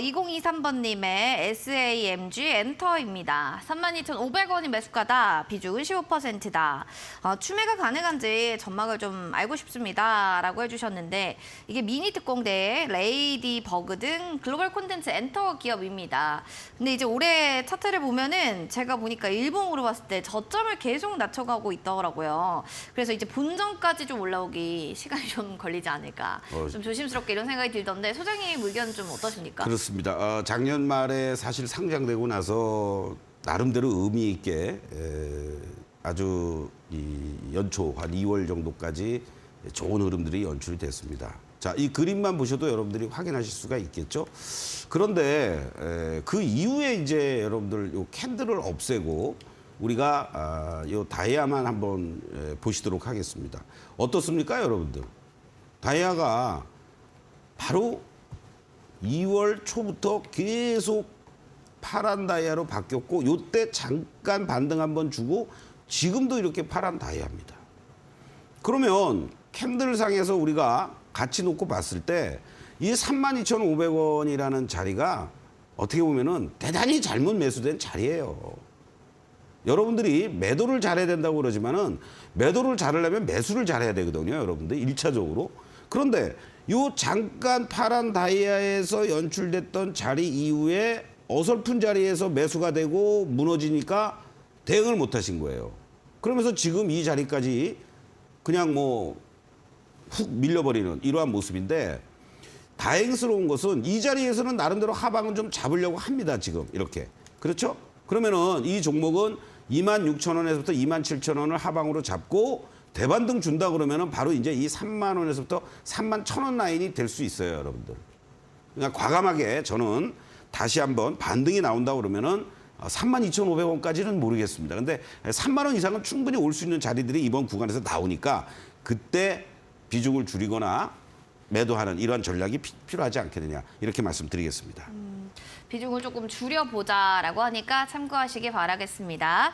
2023번님의 SAMG 엔터입니다. 32,500원이 매수가다. 비중은 15%다. 어, 추매가 가능한지 전망을 좀 알고 싶습니다. 라고 해주셨는데 이게 미니 특공대, 레이디 버그 등 글로벌 콘텐츠 엔터 기업입니다. 근데 이제 올해 차트를 보면은 제가 보니까 일봉으로 봤을 때 저점을 계속 낮춰가고 있더라고요. 그래서 이제 본전까지 좀 올라오기 시간이 좀 걸리지 않을까. 어. 좀 조심스럽게 이런 생각이 들던데 소장님 의견 좀 어떠십니까? 그렇습니다. 어, 작년 말에 사실 상장되고 나서 나름대로 의미 있게 에, 아주 이 연초 한 2월 정도까지 좋은 흐름들이 연출이 됐습니다. 자, 이 그림만 보셔도 여러분들이 확인하실 수가 있겠죠. 그런데 에, 그 이후에 이제 여러분들 요 캔들을 없애고 우리가 아, 요 다이아만 한번 에, 보시도록 하겠습니다. 어떻습니까, 여러분들? 다이아가 바로 2월 초부터 계속 파란 다이아로 바뀌었고 요때 잠깐 반등 한번 주고 지금도 이렇게 파란 다이아입니다. 그러면 캔들상에서 우리가 같이 놓고 봤을 때 이 32,500원이라는 자리가 어떻게 보면은 대단히 잘못 매수된 자리예요. 여러분들이 매도를 잘해야 된다고 그러지만은 매도를 잘하려면 매수를 잘해야 되거든요, 여러분들 일차적으로 그런데 요 잠깐 파란 다이아에서 연출됐던 자리 이후에 어설픈 자리에서 매수가 되고 무너지니까 대응을 못 하신 거예요. 그러면서 지금 이 자리까지 그냥 뭐 훅 밀려버리는 이러한 모습인데 다행스러운 것은 이 자리에서는 나름대로 하방은 좀 잡으려고 합니다. 지금 이렇게 그렇죠? 그러면은 이 종목은 2만 6천 원에서부터 2만 7천 원을 하방으로 잡고 대반등 준다 그러면은 바로 이제 이 3만 원에서부터 3만 천 원 라인이 될 수 있어요, 여러분들. 그러니까 과감하게 저는 다시 한번 반등이 나온다 그러면은 3만 2,500원까지는 모르겠습니다. 근데 3만 원 이상은 충분히 올 수 있는 자리들이 이번 구간에서 나오니까 그때 비중을 줄이거나 매도하는 이러한 전략이 피- 필요하지 않겠느냐 이렇게 말씀드리겠습니다. 비중을 조금 줄여보자라고 하니까 참고하시기 바라겠습니다.